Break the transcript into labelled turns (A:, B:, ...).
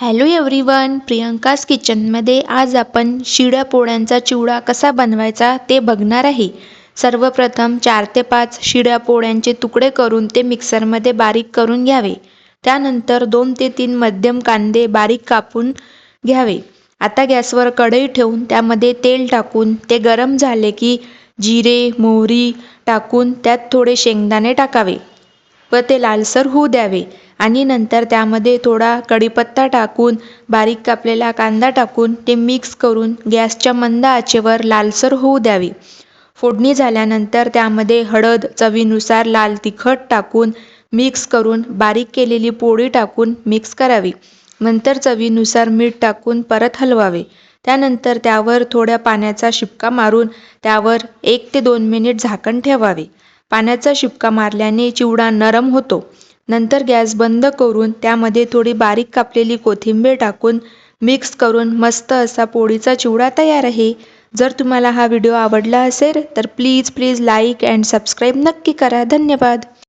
A: Hello everyone Priyanka's किचनमध्ये आज आपण शिड्या पोळ्यांचा चिवडा कसा बनवायचा ते बघणार आहे. सर्वप्रथम चार ते पाच शिड्या पोळ्यांचे तुकडे करून ते मिक्सरमध्ये बारीक करून घ्यावे. त्यानंतर दोन ते तीन मध्यम कांदे बारीक कापून घ्यावे. आता गॅसवर कढई ठेवून त्यामध्ये तेल टाकून ते गरम झाले की जिरे मोहरी टाकून त्यात थोडे शेंगदाणे टाकावे व ते लालसर होऊ द्यावे. आणि नंतर त्यामध्ये थोडा कढीपत्ता टाकून बारीक कापलेला कांदा टाकून ते मिक्स करून गॅसच्या मंद आचेवर लालसर होऊ द्यावे. फोडणी झाल्यानंतर त्यामध्ये हळद चवीनुसार लाल तिखट टाकून मिक्स करून बारीक केलेली पोळी टाकून मिक्स करावी. नंतर चवीनुसार मीठ टाकून परत हलवावे. त्यानंतर त्यावर थोड्या पाण्याचा शिपका मारून त्यावर एक ते दोन मिनिट झाकण ठेवावे. पाण्याचा शिपका मारल्याने चिवडा नरम होतो. नंतर गॅस बंद करून त्यामध्ये थोडी बारीक कापलेली कोथिंबीर टाकून मिक्स करून मस्त असा पोळीचा चिवडा तयार आहे. जर तुम्हाला हा व्हिडिओ आवडला असेल तर please please like and subscribe नक्की करा. धन्यवाद.